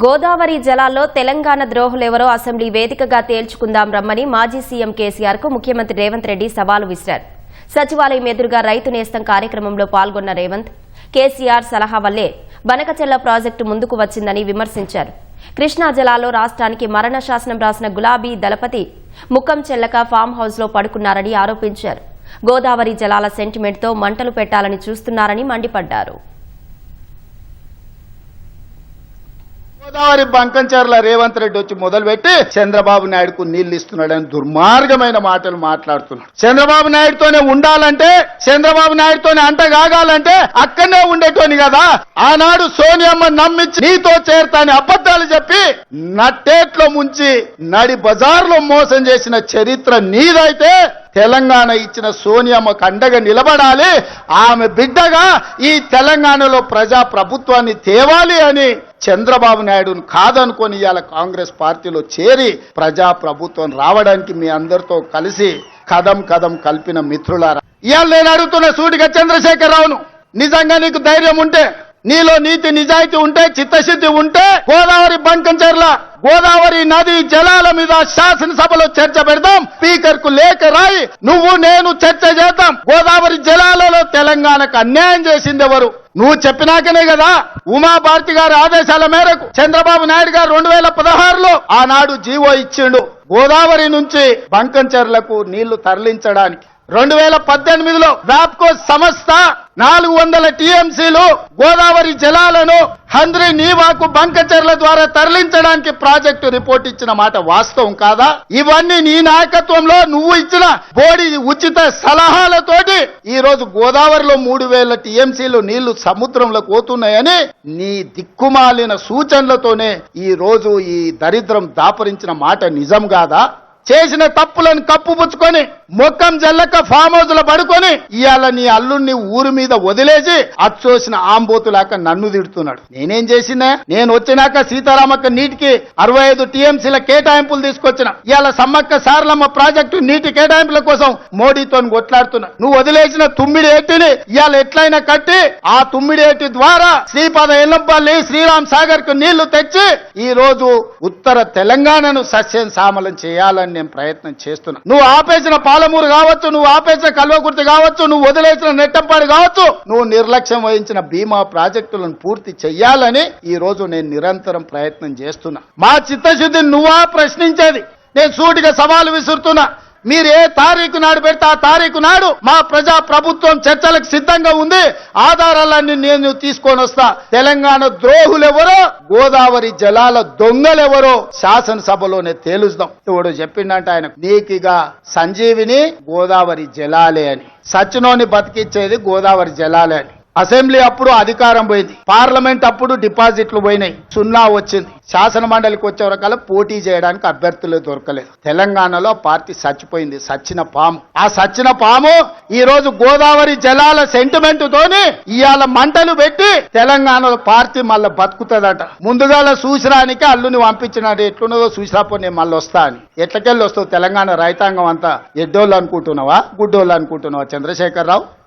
గోదావరి జలాల్లో తెలంగాణ ద్రోహులెవరో అసెంబ్లీ వేదికగా తేల్చుకుందాం రమ్మని మాజీ సీఎం కేసీఆర్కు ముఖ్యమంత్రి రేవంత్ రెడ్డి సవాలు విసిరారు. సచివాలయం ఎదురుగా రైతు నేస్తం కార్యక్రమంలో పాల్గొన్న రేవంత్ కేసీఆర్ సలహా వల్లే బనకచెల్ల ప్రాజెక్టు ముందుకు వచ్చిందని విమర్శించారు. కృష్ణా జలాల్లో రాష్ట్రానికి మరణ శాసనం రాసిన గులాబీ దళపతి ముఖం చెల్లక ఫామ్ హౌస్లో పడుకున్నారని ఆరోపించారు. గోదావరి జలాల సెంటిమెంట్తో మంటలు పెట్టాలని చూస్తున్నారని మండిపడ్డారు. గోదావరి బంకంచర్ల రేవంత్ రెడ్డి వచ్చి మొదలుపెట్టి చంద్రబాబు నాయుడుకు నీళ్ళు ఇస్తున్నాడని దుర్మార్గమైన మాటలు మాట్లాడుతున్నాడు. చంద్రబాబు నాయుడుతోనే ఉండాలంటే చంద్రబాబు నాయుడుతోనే అంట కాగాలంటే అక్కడనే ఉండేటోని కదా. ఆనాడు సోనియమ్మ నమ్మించి నీతో చేరతాని అబద్ధాలు చెప్పి నట్టేట్లో ముంచి నడి బజార్లో మోసం చేసిన చరిత్ర నీదైతే తెలంగాణ ఇచ్చిన సోనియమ్మకు అండగా నిలబడాలి. ఆమె బిడ్డగా ఈ తెలంగాణలో ప్రజా ప్రభుత్వాన్ని తేవాలి అని చంద్రబాబు నాయుడును కాదనుకొని ఇవాళ కాంగ్రెస్ పార్టీలో చేరి ప్రజా ప్రభుత్వం రావడానికి మీ అందరితో కలిసి కదం కదం కలిపిన మిత్రులారా. ఇవాళ నేను అడుగుతున్న సూటిగా చంద్రశేఖరరావును నిజంగా నీకు ధైర్యం ఉంటే నీలో నీతి నిజాయితీ ఉంటే చిత్తశుద్ధి ఉంటే గోదావరి బంకంచెర్ల గోదావరి నది జలాల మీద శాసనసభలో చర్చ పెడదాం స్పీకర్కు లేఖ రాయి నువ్వు నేను చర్చ చేద్దాం గోదావరి తెలంగాణకు అన్యాయం చేసింది ఎవరు? నువ్వు చెప్పినాకనే కదా ఉమాభారతి గారి ఆదేశాల మేరకు చంద్రబాబు నాయుడు గారు రెండు వేల పదహారులో ఆనాడు జీవో ఇచ్చిండు. గోదావరి నుంచి బంకంచెర్లకు నీళ్ళు తరలించడానికి. రెండు వేల పద్దెనిమిదిలో వ్యాప్కో సంస్థ నాలుగు వందల టీఎంసీలు గోదావరి జలాలను హంద్రి నీవాకు బంకచర్ల ద్వారా తరలించడానికి ప్రాజెక్టు రిపోర్ట్ ఇచ్చిన మాట వాస్తవం కాదా? ఇవన్నీ నీ నాయకత్వంలో నువ్వు ఇచ్చిన బోడి ఉచిత సలహాలతోటి ఈ రోజు గోదావరిలో మూడు వేల టీఎంసీలు నీళ్ళు సముద్రంలో పోతున్నాయని నీ దిక్కుమాలిన సూచనలతోనే ఈ రోజు ఈ దరిద్రం దాపరించిన మాట నిజం కాదా? చేసిన తప్పులను కప్పుపుచ్చుకొని మొక్కం జల్లక ఫామ్ హౌస్లో పడుకొని ఇవాళ నీ అల్లుణ్ణి ఊరి మీద వదిలేసి అచ్చోసిన ఆంబోతులాక నన్ను తిడుతున్నాడు. నేనేం చేసినా నేను వచ్చినాక సీతారామక్క నీటికి అరవై ఐదు టీఎంసీల కేటాయింపులు తీసుకొచ్చిన. ఇవాళ సమ్మక్క సారలమ్మ ప్రాజెక్టు నీటి కేటాయింపుల కోసం మోడీతో కొట్లాడుతున్నా. నువ్వు వదిలేసిన తుమ్మిడి ఎట్టిని ఇవాళ ఎట్లయినా కట్టి ఆ తుమ్మిడి ఎట్టి ద్వారా శ్రీపాద ఎల్లంపల్లి శ్రీరామ్ సాగర్కు నీళ్ళు తెచ్చి ఈ రోజు ఉత్తర తెలంగాణను సస్యం సామలం చేయాలని నేను ప్రయత్నం చేస్తున్నా. నువ్వు ఆపేసిన పాలమూరు కావచ్చు నువ్వు ఆపేసిన కల్వకుర్తి కావచ్చు నువ్వు వదిలేసిన నెట్టంపాడు కావచ్చు నువ్వు నిర్లక్ష్యం వహించిన బీమా ప్రాజెక్టులను పూర్తి చెయ్యాలని ఈ రోజు నేను నిరంతరం ప్రయత్నం చేస్తున్నా. మా చిత్తశుద్ధిని నువ్వా ప్రశ్నించేది? నేను సూటిగా సవాలు విసురుతున్నా. మీరు ఏ తారీఖు నాడు పెడితే ఆ తారీఖు నాడు మా ప్రజా ప్రభుత్వం చర్చలకు సిద్ధంగా ఉంది. ఆధారాలన్నీ నేను తీసుకొని వస్తా. తెలంగాణ ద్రోహులెవరో గోదావరి జలాల దొంగలెవరో శాసనసభలోనే తేలుస్తాం. ఎవడు చెప్పిండంటే ఆయన నీకిగా సంజీవిని గోదావరి జలాలే అని. సచ్చినోని బతికిచ్చేది గోదావరి జలాలే అని. అసెంబ్లీ అప్పుడు అధికారం పోయింది. పార్లమెంట్ అప్పుడు డిపాజిట్లు పోయినాయి. సున్నా వచ్చింది. శాసన మండలికి వచ్చే వరకల్లా పోటీ చేయడానికి అభ్యర్థులు దొరకలేదు. తెలంగాణలో పార్టీ చచ్చిపోయింది. సచ్చిన పాము. ఆ సచ్చిన పాము ఈ రోజు గోదావరి జలాల సెంటిమెంట్ తోని ఇవాళ మంటలు పెట్టి తెలంగాణలో పార్టీ మళ్ళీ బతుకుతుందట. ముందుగాల చూసిరానికి అల్లుని పంపించిన ఎట్లున్నదో చూసినప్పుడు నేను మళ్ళీ వస్తా అని. ఎట్లకెళ్ళి వస్తావు తెలంగాణ రైతాంగం అంతా? ఎడ్డోళ్ళు అనుకుంటున్నావా? గుడ్డోళ్ళు అనుకుంటున్నావా? చంద్రశేఖరరావు